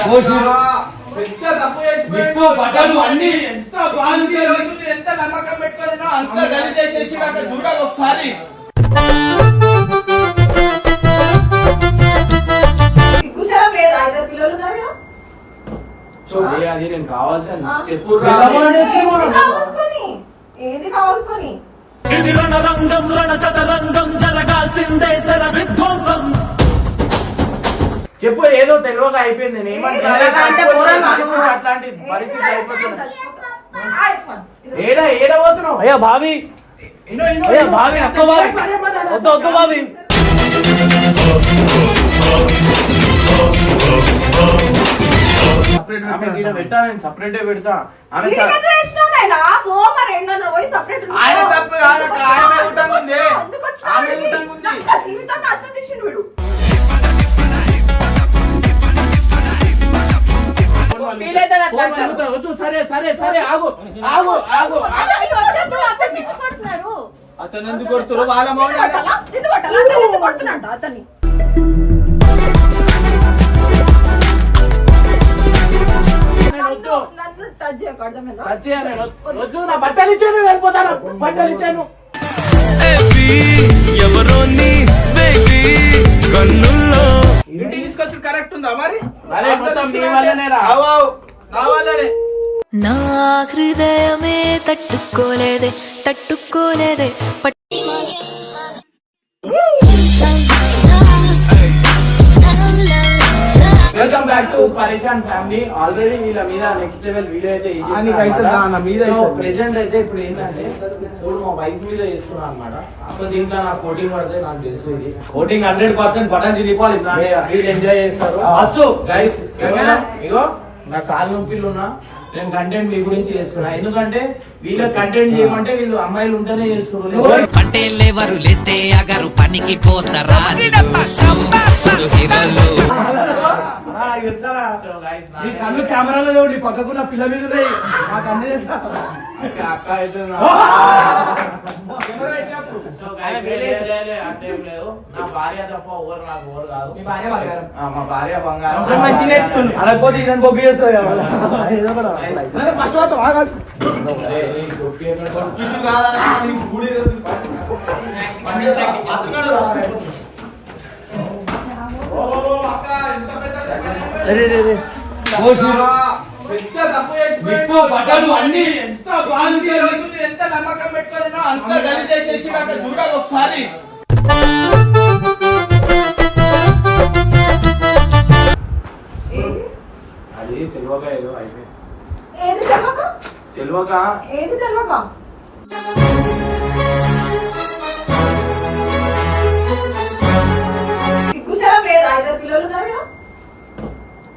పెద్ద తప్పు చేసిపోయాడు. బట్టలు అన్ని ఎంత బాగుంది. ఈ రోజు నేను ఎంత నమ్మకం పెట్టుకున్నానో అంత గలి చేసేసి నాకు చూడాలి ఒకసారి. సిగ్గుశరం లేదా ఇద్దరు పిల్లలు ఉన్నారు కదా? చూడు, అది నేను కావాల్సిన ఆ. చెప్పు ఏది కావాల్సుకొని? ఏది కావాల్సుకొని? ఇది రణరంగం రణ చదరంగం జరగాల్సిందే శర విధ్వంసం చెప్పు ఏదో తెలియక అయిపోయింది నేను ఏమంటున్నా? అట్లాంటి పరిస్థితి ఏది అయిపోతుంది. చచ్చిపోతా. ఆ, ఐఫోన్. ఇది ఏడ ఏడ పోతున్నావు? అయ్యా భావి ఇన్నో, ఇన్నో, అయ్యా ఇన్నో. భావి అక్క భావి వద్దు వద్దు భావి ఆమె ఈడ పెట్టా నేను సపరేట్ పెడతా. వద్దు, సరే సరే సరే ఆగు ఆగు ఆగు. అదే ఇది వద్దు, అతను ఎందుకు కొడుతున్నారు? వాళ్ళ కొడుతున్నాడు అతన్ని? నన్ను- టచ్ చేయకు అర్థమైందా? టచ్ చేయాలి. వద్దు. నా బట్టలు ఇచ్చాను వెళ్ళిపోతాను బట్టలు ఇచ్చాను ఎవరో నీ బేబీ కన్నుల్లో ఇంటికి తీసుకొచ్చి కరెక్ట్ ఉందా మరి? అరే, మొత్తం నీ వల్లనేరా? అవు, అవు, నా వల్లనే. నా హృదయమే తట్టుకోలేదే తట్టుకోలేదే బ్యాక్ టు పరేషాన్ ఫ్యామిలీ ఆల్రెడీ వీళ్ళ మీద నెక్స్ట్ లెవెల్ వీడియో అయితే. ప్రెసెంట్ అయితే ఇప్పుడు ఏంటంటే చూడు మా బైక్ మీద చేస్తున్నా అనమాట అసలు దీంట్లో నాకు కోటింగ్ పడితే నాకు తెలుసు ఇది. కోటింగ్ హండ్రెడ్ పర్సెంట్ బటన్ తిరిగిపోవాలి వీళ్ళు ఎంజాయ్ చేస్తారు. ఇగో నా కాలు నొప్పిలు ఉన్నా. నేను కంటెంట్ మీ గురించి చేస్తున్నా ఎందుకంటే వీళ్ళ కంటెంట్ చేయమంటే వీళ్ళు అమ్మాయిలు ఉంటేనే చేస్తున్నారు పట్టేలేవరు లేస్తే అగరు పనికి పోతారా కళ్ళు కెమెరాలో లేవు నీ పక్కకున్న పిల్ల మీద ఉన్నాయి. నాకు అన్ని తెలుసా. అక్క అక్క అయితే నా- లేదు భార్య తప్ప ఎవరు నాకు ఎవరు కాదు. ఆ, మా భార్య బంగారం. అలాగపోతే ఇదని బొగ్గు ఏదో ఒకటి. ఫస్ట్ ఆగాలి. ఎంత బట్టలు అన్ని ఎంత బాగుంది. ఎంత నమ్మకం పెట్టుకున్నానో అంత గలి చేసేసి అక్కడ చూడాలి ఒకసారి తెలియక ఏది?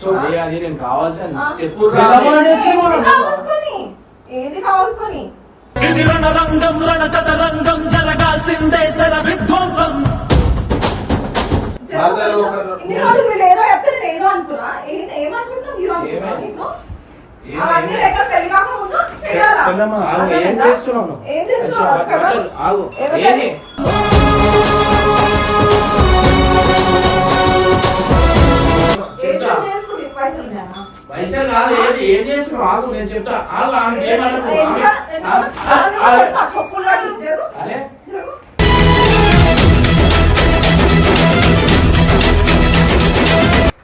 చూడు, అది నేను కావాల్సిన. చెప్పు ఏది కావాల్సుకొని? ఇది రణరంగం రణ చదరంగం జరగాల్సిందే శర విధ్వంసం. ఇన్ని రోజులు ఏదో చెప్తే నేను ఏదో అనుకున్నా. ఏమనుకుంటున్నావు? ఏం చేస్తున్నావు? ఏం చేస్తున్నావు? ఆగు ఏది చెప్తా. పైసలు కాదు ఏం చేస్తున్నావు? ఆగు నేను చెప్తా. ఆగు ఆమె ఏమనకు. అరే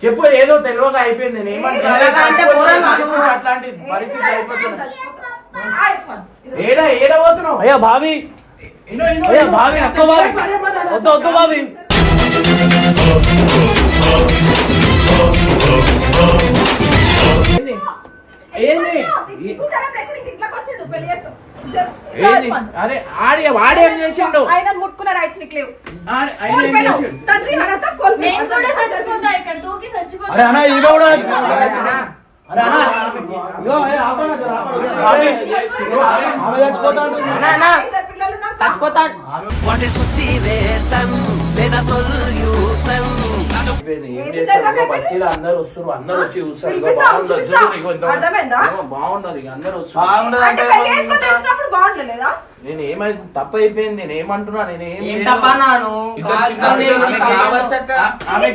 చెప్పు ఏదో తెలియక అయిపోయింది అట్లాంటి పరిస్థితి అయిపోతుంది ఏడ ఏడ పోతున్నావు అయ్యా భావి ఇన్నో, అయ్యా. భావి అక్క భావి వద్దు వద్దు భావి ఏంది? ఏంది ఏంది. అరే ఆడి వాడేం చేసిండు ఆయన ముట్టుకున్న రైట్స్ నీకు లేవు ఆడి- ఆయన ఏం కోల్పోయినావు. చేసిండు తండ్రి అనంతా కోల్పోయినావు. నేను కూడా చచ్చిపోతా ఇక్కడ దూకి చచ్చిపోతా అరే అన్న ఈమె కూడా అరే అన్న ఆమెకి- ఇగో ఏ ఆపనా జర ఆపనా. ఆమె ఆమె చచ్చిపోతా అంటుంది. అన్న అన్న ఇద్దరు పిల్లలు నాకు చచ్చిపోతా వాట్ ఇస్ లేదా సొల్యూషన్ అందరూ వస్తారు అందరూ వచ్చి చూస్తారు. బాగుండదు బాగున్నది అందరూ వస్తారు బాగుండలేదా? నేను ఏమైంది తప్పు అయిపోయింది నేను ఏమంటున్నా నేను ఏం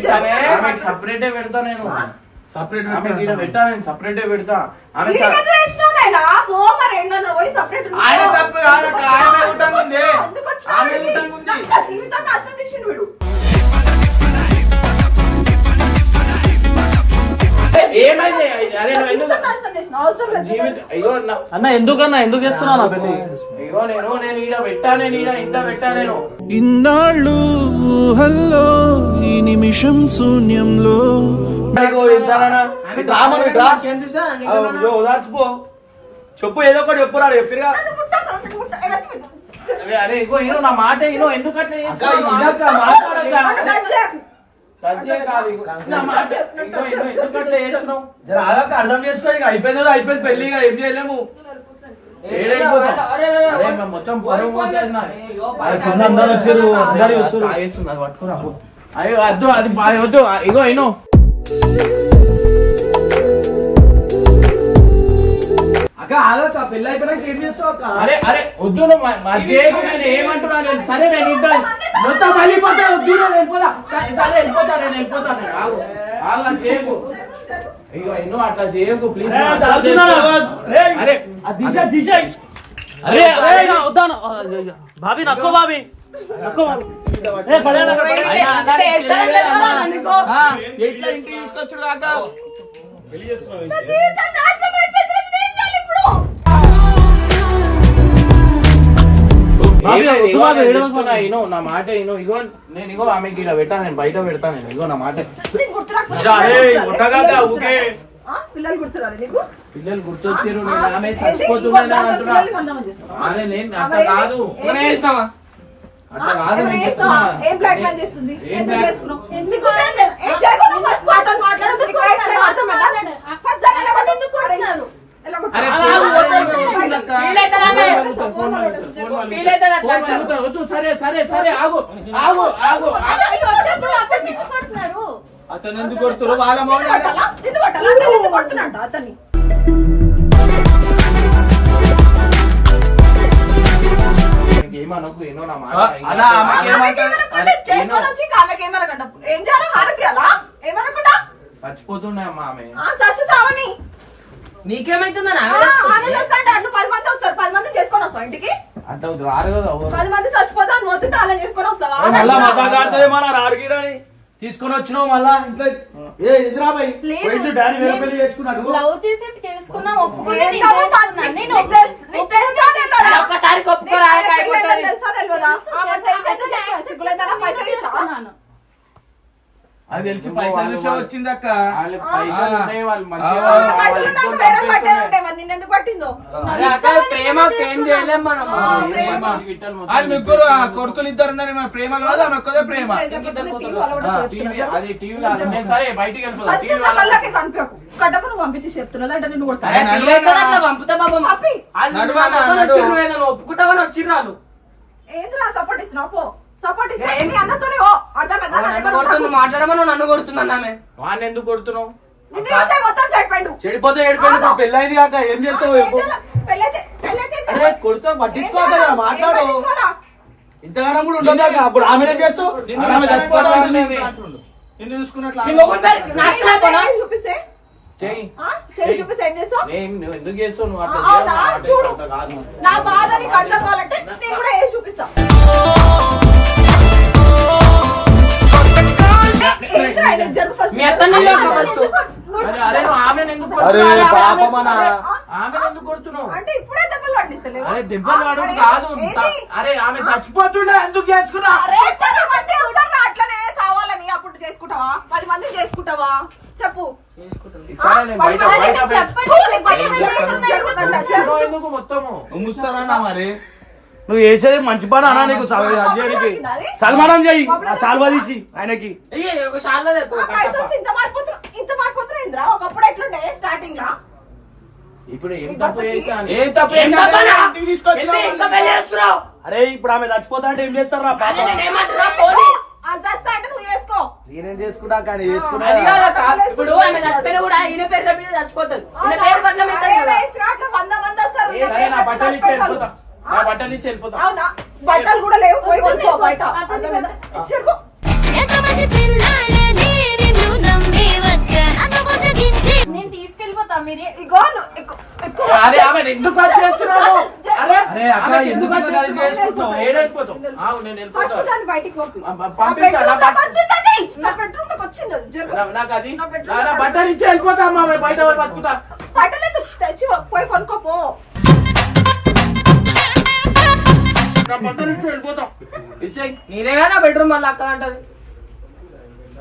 సపరేట్- సపరేటే పెడతా నేను. సపరేట్ పెట్టా నేను సపరేట్ పెడతా. ఆమె వీడికి జీవితం అయ్యో నా- అన్న ఎందుకన్నా? ఎందుకు చేసుకున్నావు నా పెళ్ళి అయ్యో నేను నేను ఈడ పెట్టా నేను ఈడ ఇంట పెట్టా నేను. ఇన్నాళ్ళు ఊహల్లో ఈ నిమిషం శూన్యంలో. ఓదార్చిపో చెప్పు ఏదో ఒకటి చెప్పురా చెప్పిరా. అరే అరే ఇగో ఇను నా మాట ఇను ఎందుకు అర్థం చేసుకో ఇక అయిపోయింది అయిపోయింది పెళ్ళి ఇక ఏం చేయలేము మొత్తం అందరు వచ్చారు అందరు పట్టుకురా. అయ్యో వద్దు అది వద్దు ఇగో అయిపోయినాక ఏం చేస్తావు అక్క అరే అరే వద్దు నువ్వు మా చేయకు నేను నేను సరే నేను ఇంటా మొత్తం వెళ్ళిపోతా వద్దు నేను వెళ్ళిపోతా సరే సరే వెళ్ళిపోతా నేను వెళ్ళిపోతా నేను ఆగు ఆగు అది చేయకు అయ్యో ఇను అట్లా చేయకు ప్లీజ్ అరే, తగ్గుతున్నాను, అరే, అరే అది తీసేయ్, తీసేయ్. అరే అరే, నా వద్దాను. బాబీ నక్కో బాబీ నక్కో బాబీ ఏ, పడేయనా, పడేయనా. అయినా అన్నానికి తెలియదు కదా. ఆ, ఎట్లా ఇంటికి తీసుకొచ్చుడు కాక నా జీవితం ఇను నా మాట ఇను ఇగో నేను ఇగో ఆమెకి ఇలా పెట్టా నేను బయట పెడతా నేను ఇగో నా మాట? పిల్లలు గుర్తురారు నీకు? పిల్లలు గుర్తొచ్చారు నేను ఆమె? చచ్చిపోతున్నాను అంటున్నా? అరే నేను ఆమె అట్లా? కాదు. ఏం బ్లాక్ మెయిల్ చేస్తుంది? ఏం ఎందుకు చేసుకున్నావు? ఏం చేయకుండా కొడుతున్నారు? సరే సరే సరే ఆగు ఆగు ఆగు అదే ఇది వద్దొద్దు, అతను ఎందుకు కొడుతురు? వాళ్ళ అతన్ని? ఏమనకు ఏనో నా మాట అలా ఏం చేయాలా? అమ్మా ఆమె. ఆ సస్సు చావని నీకేమైతుందని అట్లా పది మంది వస్తారు. పది మంది చేసుకొని వస్తావు ఇంటికి? అట్లా రారు కదా ఎవరు? పది మంది చచ్చిపోతా అని పోతుంటే అలా చేసుకొని వస్తావా? తీసుకొని వచ్చినావు మళ్ళా ఇంట్లో. ఏ ఎదురాబాయి పోయింది డాడీ వేరే పెళ్ళి చేసుకున్నాడు. లవ్ చేసి చేసుకున్నా నేను? చేసుకున్నాను. అది తెలిసి పైసలు చూసే వచ్చింది అక్క. వాళ్ళు ముగ్గురు కొడుకులు ఇద్దరు ఉన్నారు మన ప్రేమ కాదు? ఆమె ఒక్కదే ప్రేమ. అది సరే బయటికి పంపించి చెప్తున్నా అంటే? పంపుతా. ఒప్పుకుంటావని వచ్చిర్రాలు ఏంద్రా సపోర్ట్ ఇస్తున్నావు? పో. సపోర్ట్ ఇస్తే నీ అన్నతోనే ఓ అర్థమైందా నా దగ్గర ఉంటాకు. మాట్లాడమని నన్ను కొడుతున్నాను ఆమె వాడిని ఎందుకు కొడుతున్నావు నిన్ను చూసే మొత్తం చెడిపోయిండు చెడిపోతే ఏడిపోయింది ఇప్పుడు పెళ్ళైంది కాక ఏం చేస్తావు చెప్పు. పెళ్ళైతే అరే? కొడుతా పట్టించుకోవాలి చేయాలా? మాట్లాడు? ఇంతగానం కూడా ఉండదు. అప్పుడు ఆమె ఏం చేస్తావు నిన్ను ఆమె చచ్చిపోతా చూసుకున్నట్లు ఉంటుంది. అంటుండు. నిన్ను చూసుకున్నట్లు నీ అంటుండు. మొగుడు పేరు నాశనం అయిపోనా? ఏం చూపిస్తే చెయ్యి ఆ? చేయి చూపిస్తే ఏం చేస్తావు నేను నువ్వు ఎందుకు చేస్తావు నువ్వు అట్లా ఆ, అవునా? చేయవు, నా మాట చూడు. అట్లా కాదు నా బాధ నీకు అర్థం కావాలంటే నేను కూడా వేసి చూపిస్తా అరే? పాపమనా ఆమెను ఎందుకు కొడుతున్నావు? అంటే ఇప్పుడే దెబ్బలు పండిస్తలేవు అరే దెబ్బలు వాడు కాదు. అరే ఆమె చచ్చిపోతుండే ఎందుకు చేసుకున్నా? అరే పది మంది ఉంటారు రా, అట్లనే సావాలని అప్పుడు చేసుకుంటావా? పది మంది చేసుకుంటావా? చెప్పు. చెప్పండి, మొత్తము? ముస్తారన్నా మరి? నువ్వు చేసేది మంచి పని అన్నా నీకు చేయడానికి. సల్మానం సాల్వా తీసి ఆయనకి. ఇప్పుడు. అరే ఇప్పుడు ఆమె చచ్చిపోతా అంటే ఏం చేస్తారా పాప? నేనేం చేసుకుంటా కానీ. ఇప్పుడు ఆమె చచ్చిపోయినా కూడా ఈయన పేరు చచ్చిపోతుంది? పేరు పట్ల వంద మంది వస్తారు. నా బట్టలు ఇచ్చి వెళ్ళిపోతా. బట్టలు అవునా కూడా లేవు పోయి కొనుక్కో బయట? చెరుకు నేను తీసుకెళ్ళిపోతా మీరే. ఇగో. అరే ఆమె ఎందుకు అరే అక్క, ఎందుకు నేను బయటికి పంపిస్తా, నా. నా లోకి వచ్చింది నాకు అది. నా బట్టలు ఇచ్చి వెళ్ళిపోతా అమ్మా బయట బతుకుతా. బట్టలేదు పోయి కొనుక్కోపో నా బట్టలు ఇచ్చి వెళ్ళిపోతాం. ఇచ్చేయి. బెడ్రూమ్ మళ్ళీ అక్క అంటది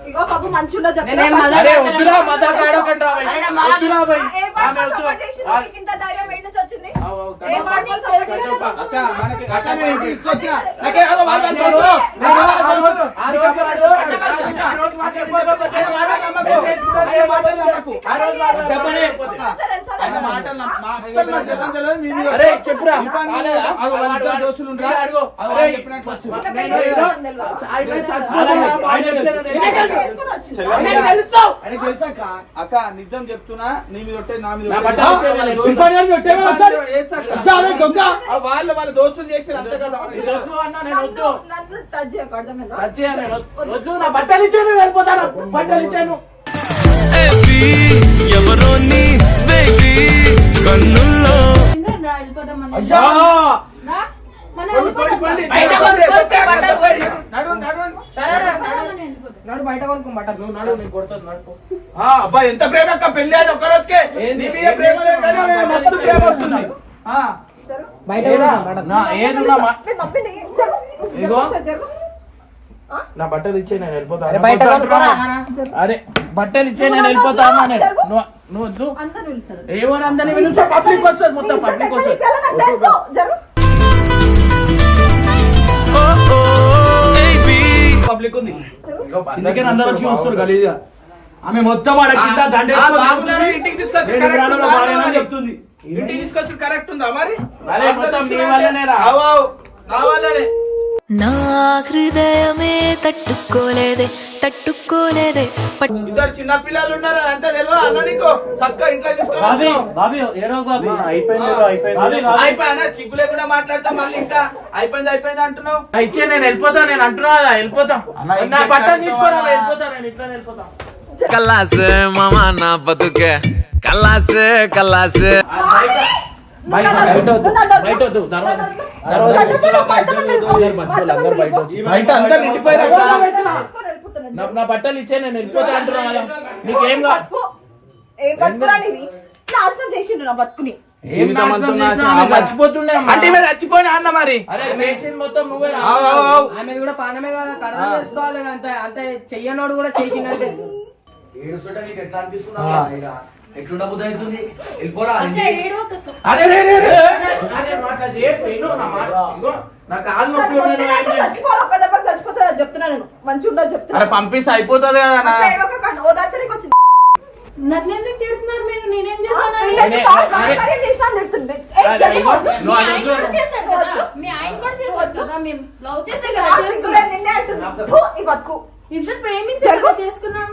ఇగో బాబు మంచి ఉండదు నేనేం చెప్పు. మజాక్ అరే వద్దురా మజాక్ ఆడకండి రా భయ్. అరే, మా- వద్దురా భయ్. ఏ ఆమె పాటలు వద్దు. సపోర్టేషన్ ఆ, నీకు ఇంత ధైర్యం ఎక్కడి నుంచి వచ్చింది ఆ, ఓ, ఏ కనప- పాటలు తెలుసు సపోర్టేషన్ కదా, అక్క మనకి అక్క మేము తీసుకొచ్చిన నాకే ఏదో మాట ఆ అనుకోను. రోజు- నేను ఏదో అనుకోను. ఆ రోజు వాడు- ఆ రోజు మాట్లాడుకోకపోతే ఆయన మాటలు నమ్మకు. ఆయన మాటలు నమ్మకు. ఆ రోజు వాడు- చెప్పండి. తెలుసా ఆయన మాటలు నమ్మ- మా అస్సలు నాకు తెలియదు తెలియదు, మీ మీద అరే చెప్పురా దోస్తులు చెప్పినట్టు అక్క. నిజం చెప్తున్నా నీ మీద నా మీద వాళ్ళ వాళ్ళు వాళ్ళ దోస్తులు చేస్తారు అంతే కదా నా బట్టలు ఇచ్చాను వెళ్ళిపోతాను బట్టలు ఇచ్చాను ఎవరో నీ బేబీ కన్నుల్లో సిమ్రన్ రా వెళ్ళిపోదాం మనం. అయ్యా! బయట కొనుక్కో బట్టలు నువ్వు నడు కొడతాను నడుపు. ఆ, అబ్బా ఎంత ప్రేమ అక్క పెళ్ళి అయిన ఒక్క రోజుకే ఏంది? నీ మీద ప్రేమ లేదు కానీ ఆమె మస్తు ప్రేమ వస్తుంది. ఆ, బయట ఏడా? కొనుక్కో బట్టలు. నా ఇగో. నా ఇచ్చే నేను వెళ్ళిపోతాను అరే బయట. అరే బట్టలు ఇచ్చే నేను వెళ్ళిపోతా నేను. నువ్వు ఏమని అందరినీ పిలుస్తా పబ్లిక్ వస్తుంది మొత్తం పబ్లిక్ వస్తుంది పబ్లిక్ ఉంది. అందుకే అందరూ వచ్చి చూస్తారు గలీజ్గా ఆమె మొత్తం ఆడ కింద ఇంటికి తీసుకొచ్చి? చెప్తుంది. ఇంటికి కరెక్ట్ ఉందా మరి? అరే మొత్తం నీ వల్లనేరా అవు, అవు. నా వల్లనే. నా హృదయమే తట్టుకోలేదే తట్టుకోలేదే. ఇద్దరు చిన్న పిల్లలు ఉన్నారు? అంత తెలియదు అన్న నీకు చక్క ఇంట్లో. అయిపోయినా లేకుండా మాట్లాడతా మళ్ళీ ఇంకా. అయిపోయింది అయిపోయింది అంటున్నావు. ఇచ్చే నేను వెళ్ళిపోతా నేను అంటున్నా వెళ్ళిపోతా. అన్న, నా బట్టలు తీసుకోరా? వెళ్ళిపోతా నేను ఇట్లా వెళ్ళిపోతా. కల్లాసే మామా నా బతుకే. కల్లాసే కల్లాసే. బయట వద్దు. అందరు నా- బట్టలు ఇచ్చే నేను వెళ్ళిపోతా అంటున్నా కదా. నీకేం కాదు నాశనం చేసిండు నా బతుకుని. చచ్చిపోతుండే. అంటే మీద చచ్చిపోయినా అన్న మరి. ఆమె కూడా పానమే కదా చేసుకోవాలి. అంత అంతే చెయ్యనోడు కూడా ఏడుస్తుంటే నీకు ఎట్లా అనిపిస్తుందా ఇక ఎట్లుండ బుద్ధి అవుతుంది? వెళ్ళిపోరా అక్క, ఏడవకు. అరే రే రే రే. అరే మాట చేయకు, విను నా మాట. ఇగో, నా కాళ్ళు నొప్పి ఉన్నాయి, నువ్వు ఏం చేయకు. చచ్చిపోవాలి ఒక్క దెబ్బకి చచ్చిపోతుంది అది చెప్తున్నా నేను మంచి ఉండదు చెప్తున్నా అరే పంపిస్తే అయిపోతుంది కదా. ఏడవకండి, ఓదార్చడానికి వచ్చింది నన్ను ఎందుకు తిడుతున్నారు మీరు? నేనేం. నా వద్దు. మీ ఆయన కూడా కదా. మేము లవ్ చేసే కదా నాకు చేసుకున్నాం. సిగ్గులేదు, నిన్నే అంటుంది. ఫు, ఈ బతుకు. ఇద్దరు ప్రేమించారు కదా చేసుకున్నాం.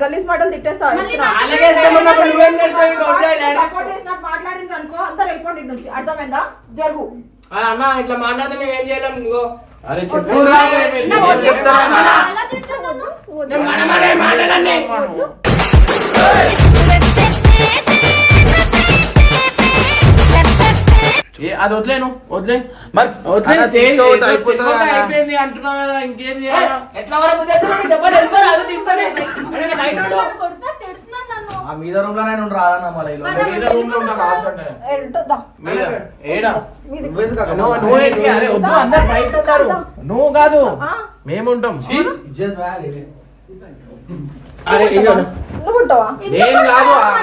గలీజ్ మాటలు తిట్టేస్తా మళ్ళీ నా- అలాగే ఇష్టం ఉన్నప్పుడు నువ్వేం చేస్తావు? ఇంకా వదిలేయ్. సపోర్ట్ చేసినట్టు మాట్లాడిండ్రు అనుకో అందరు వెళ్ళిపోండి ఇటు నుంచి? అర్థమైందా? జరుగు. ఆ, అన్న ఇట్లా మాట్లాడితే మేము ఏం చేయలేం ఇగో అరే ఏం చెప్తారా? అది వదిలేను వదిలే మరి. అయిపోయింది అంటున్నావు కదా ఇంకేం చేయాలా? నేను మీద రూమ్లోనే ఉండు రాదన్న మళ్ళీ లో నువ్వు కాదు? మేముంటాం. అరే ఏం కాదు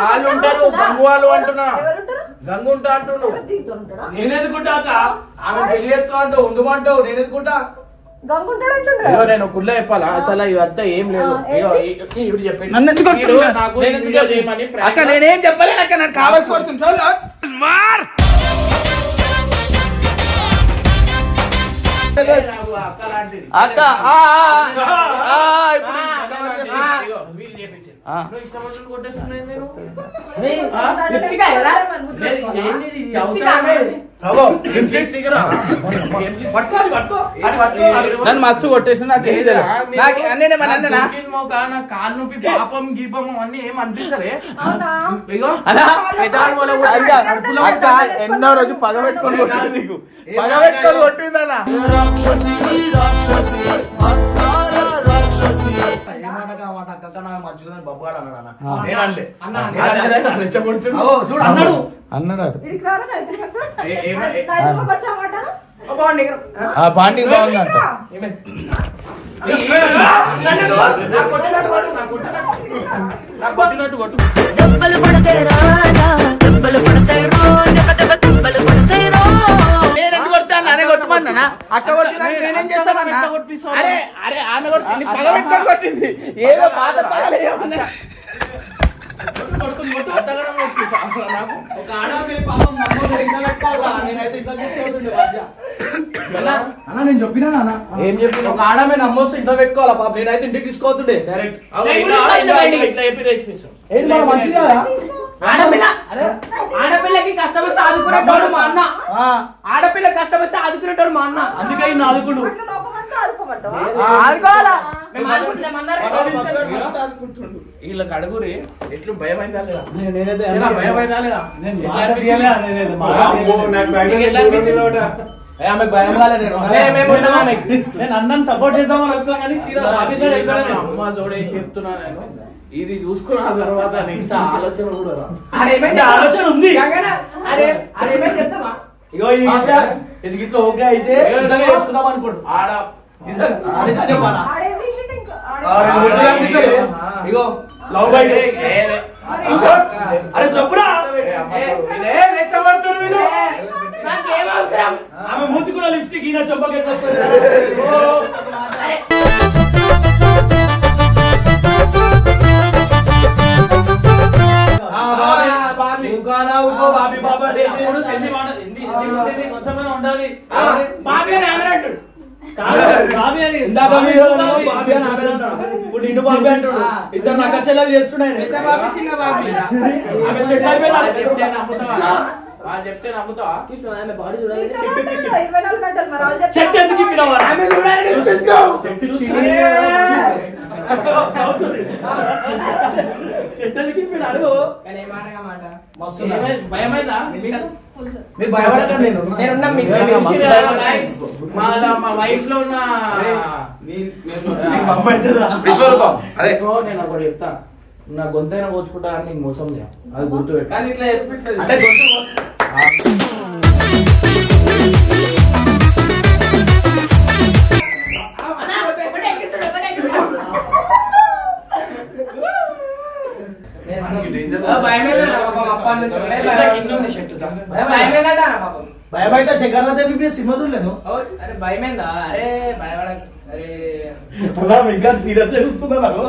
వాళ్ళు ఉంటారు వాళ్ళు అంటున్నా. ఎవరుంటారు గంగు ఉంటా అంటుండు నేను ఎందుకుంటా అక్క ఆమె పెళ్ళి చేసుకోవాలంటావు ఉండమంటావు నేను ఎందుకుంటా నేను కుళ్ళ చెప్పాలా అసలు ఇవంతా ఏం లేదు ఇప్పుడు చెప్పండి అక్క ప్రాంక్ నేనేం చెప్పలేను అక్క నాకు కావాల్సి వస్తుంది ఇప్పుడు నన్ను మస్తు కొట్టేసిన నాకు ఏం తెలియదు నాకు అన్నీ అన్ననా? నా కాలు నొప్పి పాపం గీపం అన్ని ఏం అక్క ఎన్నో రోజు పగ పెట్టుకొని కొట్టింది నీకు. పగ పెట్టుకొని కొట్టిందన్న నేనండి అన్న, రెచ్చగొడుతున్నా. చూడు అన్నాడు అన్నాడు ఇడికి రారా, నా ఎదురుగా రా. ఏ- ఏమ- ఏ- నా ఎదురుగా వచ్చా మాటను? బాగుంది ఆ బాండింగ్ బాగుందంట నా కొట్టినట్టు కొట్టు, నా కొట్టినట్టు. నా కొట్టినట్టు కొట్టు దెబ్బలు పడతాయి రాజా దెబ్బలు పడతాయి రో దెబ్బ దెబ్బ దెబ్బలు పడతాయి రో అనే కొట్టమన్నా అక్క కొట్టింది? నేనేం కొట్టిస్తావు? అరే అరే ఆమె కొట్టింది పగ పెట్టుకొని కొట్టింది. ఏదో పాత. అన్న. నేను చెప్పినా అన్న ఏం చెప్పినావు? ఒక ఆడమే నమ్మొస్తే ఇంట్లో పెట్టుకోవాలా పాప? నేనైతే ఇంటికి తీసుకోవతుండే డైరెక్ట్. అగో, ఆడపిల్ల. ఆడపిల్లకి కష్టం వస్తే ఆదుకునేటోడు మా అన్న. ఆడపిల్ల కష్టం వస్తే ఆదుకునేటోడు మా అన్న. అందుకే ఈయన ఆదుకుడు. వీళ్ళకి అడుగురి ఎట్లు భయమైందా లేదా భయం ఆమెకు భయం నేను అన్నని సపోర్ట్ చేద్దామని వస్తాం కానీ అమ్మ జోడేసి చెప్తున్నా నేను. ఇది చూసుకున్న తర్వాత నెక్స్ట్ ఆలోచన కూడా రా. ఆలోచన ఉంది. ఇగో ఇది గిట్ల ఓకే అయితే చేసుకుందాం అనుకోండి ఆడ. ఇగో లవ్ బైట్ అరే చెప్పురా. ఆమె మూతికున్న లిప్స్టిక్ ఈయన చెంపకి ఆ, బాబీ. అని ఆమె అంటాడు. ఇప్పుడు నిన్ను బాబీ అంటాడు. ఇద్దరు నక్క చెల్లెలు చేస్తున్నాయి. చెప్తే నమ్ముతావా? వాళ్ళు చెప్తారు. చెట్టు ఎందుకు ఇప్పినావా? చూడాలి. చూస్తుంది. చెట్టు ఎందుకు ఇప్పిన అడుగు మస్తు భయమైందా? మీరు భయపడకండి నేను? మా వైఫ్లో ఉన్న నేను ఒకటి చెప్తా. నా గొంతైనా కోచుకుంటా అని నీకు మోసం చేయ అది గుర్తుపెట్టు కానీ ఇట్లా అంటే భయం. కింద ఉంది షర్టు దా. భయమేందట పాపం భయమైతే శంకర్ దేవి సినిమా చూడలేను అరే భయమేందా అరే భయపడ అరే ఇంకా సీరియస్ చూస్తుందా నాకు